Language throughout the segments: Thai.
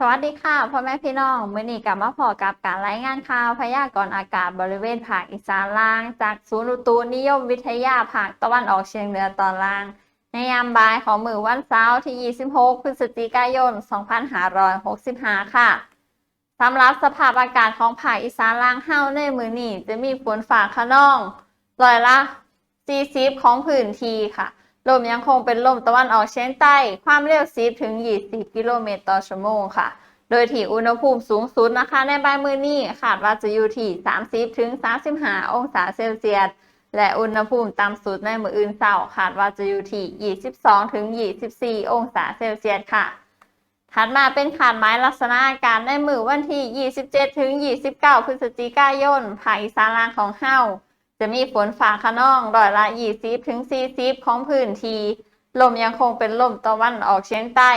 สวัสดีค่ะพ่อแม่พี่น้องมื้อนี้กลับมาพอกับการรายงานข่าวพยากรณ์อากาศบริเวณภาคอีสานล่าง จากศูนย์อุตุนิยมวิทยาภาคตะวันออกเฉียงเหนือตอนล่าง ในยามบ่ายของมื้อวันเสาร์ที่ 26 พฤศจิกายน 2565 ค่ะสำหรับสภาพอากาศของภาคอีสานล่างเฮาในมื้อนี้จะมีฝนฟ้าคะนองร้อยละ 40 ของพื้นที่ค่ะ ลมยังคงเป็นลมตะวันออกเฉียงใต้ ความเร็ว 10 ถึง 20 กิโลเมตรต่อชั่วโมงค่ะ โดยที่อุณหภูมิสูงสุดนะคะ ในบ่ายมือนี้คาดว่าจะอยู่ที่ 30 ถึง 35 องศาเซลเซียส และอุณหภูมิต่ำสุดในมื้ออื่นเช้าคาดว่าจะอยู่ที่ 22 ถึง 24 องศาเซลเซียสค่ะ ถัดมาเป็นขาดหมายลักษณะอากาศในมือวันที่ 27 ถึง 29 พฤศจิกายนภาคอีสานล่างของเฮา จะมีฝนฟ้าคะนองร้อยละ20ถึง40ของพื้นที่ลมยังคงเป็นลมตะวันออกเฉียงใต้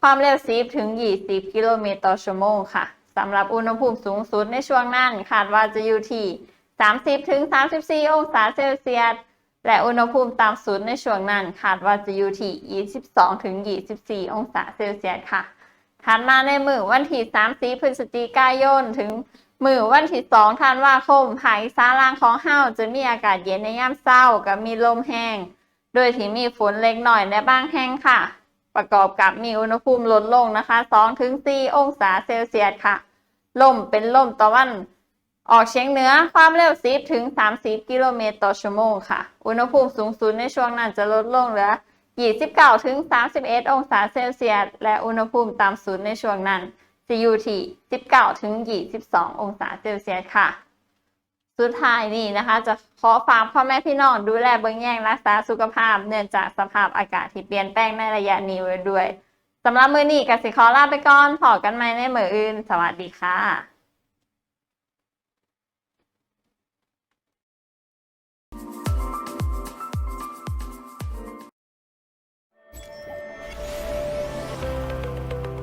ความเร็ว10ถึง20กิโลเมตรต่อชั่วโมงค่ะสำหรับอุณหภูมิสูงสุดในช่วงนั้นคาดว่าจะอยู่ที่30ถึง34องศาเซลเซียสและอุณหภูมิต่ำสุดในช่วงนั้นคาดว่าจะอยู่ที่ 22ถึง24 องศาเซลเซียสค่ะ ถัดมาในมือวันที่30พฤศจิกายนถึงมือวันที่2ธันวาคมภาคอีสานล่างของเฮาจะมีอากาศเย็นในยามเช้ากับมีลมแห้ง โดยที่มีฝนเล็กหน่อยในบางแห่งค่ะ ประกอบกับมีอุณหภูมิลดลงนะคะ2-4องศาเซลเซียสค่ะ ลมเป็นลมตะวันออกเฉียงเหนือความเร็ว 10 ถึง 30 กิโลเมตรต่อชั่วโมงค่ะ อุณหภูมิสูงสุดในช่วงนั้นจะลดลงเหลือ 29ถึง31 องศาเซลเซียส และอุณหภูมิต่ำสุดในช่วงนั้นจะอยู่ที่19ถึง22 องศาเซลเซียสค่ะ สุดท้ายนี้นะคะ จะขอฝากพ่อแม่พี่น้องดูแลเบื้องแยงรักษาสุขภาพ เนื่องจากสภาพอากาศที่เปลี่ยนแปลงในระยะนี้ไว้ด้วยสำหรับมือนี้กสิขอลาไปก่อนพอกันใหม่ในมืออื่น สวัสดีค่ะ